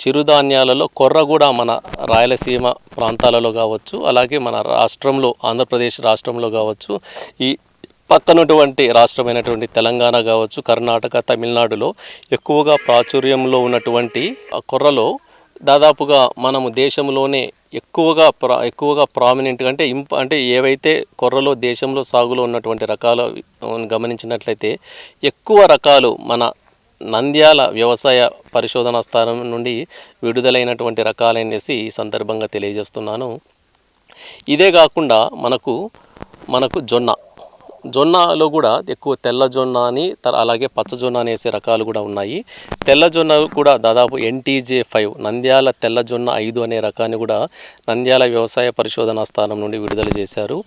చిరుధాన్యాలలో కొర్ర కూడా మన రాయలసీమ ప్రాంతాలలో కావచ్చు అలాగే మన రాష్ట్రంలో ఆంధ్రప్రదేశ్ రాష్ట్రంలో కావచ్చు ఈ పక్కనటువంటి రాష్ట్రమైనటువంటి తెలంగాణ కావచ్చు కర్ణాటక తమిళనాడులో ఎక్కువగా ప్రాచుర్యంలో ఉన్నటువంటి ఆ కొర్రలో దాదాపుగా మనము దేశంలోనే ఎక్కువగా ప్రా ఎక్కువగా ప్రామినెంట్ అంటే ఇంప అంటే ఏవైతే కొర్రలో దేశంలో సాగులో ఉన్నటువంటి రకాలు గమనించినట్లయితే ఎక్కువ రకాలు మన నంద్యాల వ్యవసాయ పరిశోధన స్థానం నుండి విడుదలైనటువంటి రకాలనేసి ఈ సందర్భంగా తెలియజేస్తున్నాను. ఇదే కాకుండా మనకు మనకు జొన్న. జొన్నలో కూడా ఎక్కువ తెల్ల జొన్న అని అలాగే పచ్చ జొన్న అనేసే రకాలు కూడా ఉన్నాయి. తెల్ల జొన్న కూడా దాదాపు ఎన్టీజే ఫైవ్ నంద్యాల తెల్ల జొన్న ఐదు అనే రకాన్ని కూడా నంద్యాల వ్యవసాయ పరిశోధనా స్థానం నుండి విడుదల చేశారు.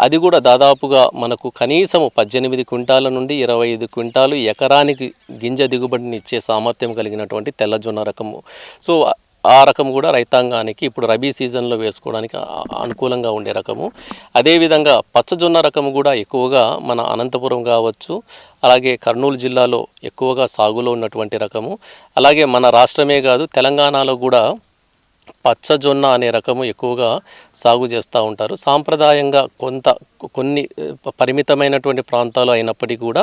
అది కూడా దాదాపుగా మనకు కనీసం పద్దెనిమిది క్వింటాల నుండి ఇరవై ఐదు క్వింటాలు ఎకరానికి గింజ దిగుబడిని ఇచ్చే సామర్థ్యం కలిగినటువంటి తెల్ల జొన్న రకము. సో ఆ రకం కూడా రైతాంగానికి ఇప్పుడు రబీ సీజన్లో వేసుకోవడానికి అనుకూలంగా ఉండే రకము. అదేవిధంగా పచ్చజొన్న రకము కూడా ఎక్కువగా మన అనంతపురం కావచ్చు అలాగే కర్నూలు జిల్లాలో ఎక్కువగా సాగులో ఉన్నటువంటి రకము. అలాగే మన రాష్ట్రమే కాదు తెలంగాణలో కూడా పచ్చజొన్న అనే రకము ఎక్కువగా సాగు చేస్తూ ఉంటారు. సాంప్రదాయంగా కొంత కొన్ని పరిమితమైనటువంటి ప్రాంతాలు అయినప్పటికీ కూడా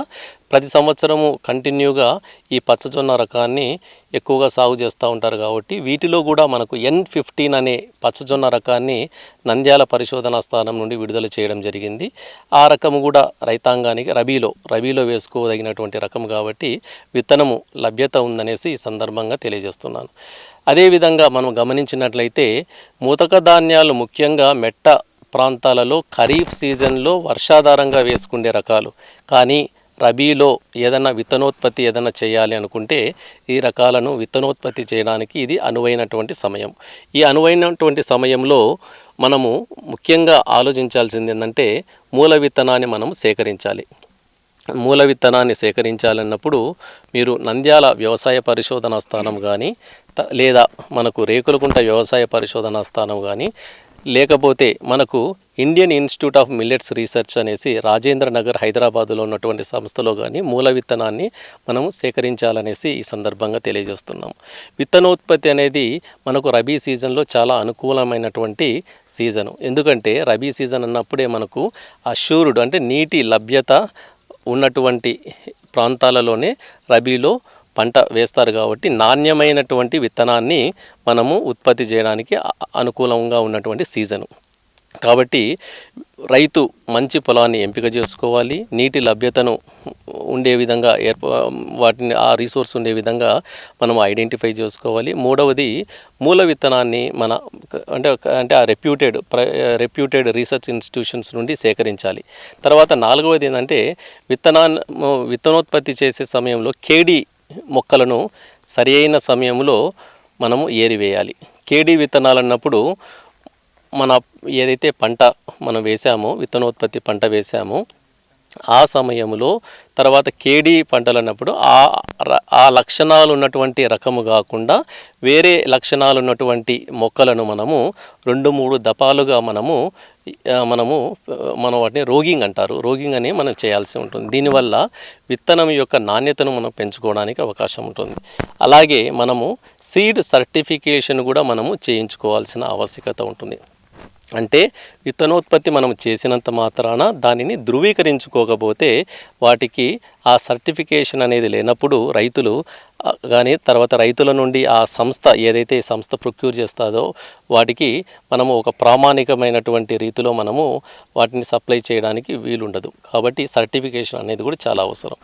ప్రతి సంవత్సరము కంటిన్యూగా ఈ పచ్చజొన్న రకాన్ని ఎక్కువగా సాగు చేస్తూ ఉంటారు కాబట్టి వీటిలో కూడా మనకు ఎన్ ఫిఫ్టీన్ అనే పచ్చజొన్న రకాన్ని నంద్యాల పరిశోధనా స్థానం నుండి విడుదల చేయడం జరిగింది. ఆ రకము కూడా రైతాంగానికి రబీలో రబీలో వేసుకోదగినటువంటి రకం కాబట్టి విత్తనము లభ్యత ఉందనేసి ఈ సందర్భంగా తెలియజేస్తున్నాను. అదేవిధంగా మనం గమనించినట్లయితే మూతక ధాన్యాలు ముఖ్యంగా మెట్ట ప్రాంతాలలో ఖరీఫ్ సీజన్లో వర్షాధారంగా వేసుకునే రకాలు. కానీ రబీలో ఏదైనా విత్తనోత్పత్తి ఏదైనా చేయాలి అనుకుంటే ఈ రకాలను విత్తనోత్పత్తి చేయడానికి ఇది అనువైనటువంటి సమయం. ఈ అనువైనటువంటి సమయంలో మనము ముఖ్యంగా ఆలోచించాల్సింది ఏంటంటే మూల విత్తనాన్ని మనం సేకరించాలి. మూల విత్తనాన్ని సేకరించాలన్నప్పుడు మీరు నంద్యాల వ్యవసాయ పరిశోధనా స్థానం కానీ త- లేదా మనకు రేకులకుంట వ్యవసాయ పరిశోధనా స్థానం కానీ లేకపోతే మనకు Indian institute of millets research అనేసి రాజేంద్ర నగర్ హైదరాబాదులో ఉన్నటువంటి సంస్థలో కానీ మూల విత్తనాన్ని మనం సేకరించాలనేసి ఈ సందర్భంగా తెలియజేస్తున్నాం విత్తనోత్పత్తి అనేది మనకు రబీ సీజన్లో చాలా అనుకూలమైనటువంటి సీజను. ఎందుకంటే రబీ సీజన్ అన్నప్పుడే మనకు అష్యూర్డ్ అంటే నీటి లభ్యత ఉన్నటువంటి ప్రాంతాలలోనే రబీలో పంట వేస్తారు కాబట్టి నాణ్యమైనటువంటి విత్తనాన్ని మనము ఉత్పత్తి చేయడానికి అనుకూలంగా ఉన్నటువంటి సీజను. కాబట్టి రైతు మంచి పొలాన్ని ఎంపిక చేసుకోవాలి నీటి లభ్యతను ఉండే విధంగా ఏర్ప వాటిని ఆ రీసోర్స్ ఉండే విధంగా మనం ఐడెంటిఫై చేసుకోవాలి. మూడవది మూల విత్తనాన్ని మన అంటే అంటే ఆ రెప్యూటెడ్ రెప్యూటెడ్ రీసెర్చ్ ఇన్స్టిట్యూషన్స్ నుండి సేకరించాలి. తర్వాత నాలుగవది ఏంటంటే విత్తనాన్ని విత్తనోత్పత్తి చేసే సమయంలో కేడి మొక్కలను సరి అయిన సమయంలో మనము ఏరివేయాలి. కేడి విత్తనాలు అన్నప్పుడు మన ఏదైతే పంట మనం వేసామో విత్తనోత్పత్తి పంట వేసామో ఆ సమయంలో తర్వాత కేడీ పంటలు అన్నప్పుడు ఆ ర- ఆ లక్షణాలు ఉన్నటువంటి రకము కాకుండా వేరే లక్షణాలు ఉన్నటువంటి మొక్కలను మనము రెండు మూడు దపాలుగా మనము మనము మనం వాటిని రోగింగ్ అంటారు. రోగింగ్ అని మనం చేయాల్సి ఉంటుంది. దీనివల్ల విత్తనం యొక్క నాణ్యతను మనం పెంచుకోవడానికి అవకాశం ఉంటుంది. అలాగే మనము సీడ్ సర్టిఫికేషన్ కూడా మనము చేయించుకోవాల్సిన ఆవశ్యకత ఉంటుంది. అంటే విత్తనోత్పత్తి మనం చేసినంత మాత్రాన దానిని ధృవీకరించుకోకపోతే వాటికి ఆ సర్టిఫికేషన్ అనేది లేనప్పుడు రైతులు కానీ తర్వాత రైతుల నుండి ఆ సంస్థ ఏదైతే సంస్థ ప్రొక్యూర్ చేస్తుందో వాటికి మనము ఒక ప్రామాణికమైనటువంటి రీతిలో మనము వాటిని సప్లై చేయడానికి వీలుండదు. కాబట్టి సర్టిఫికేషన్ అనేది కూడా చాలా అవసరం.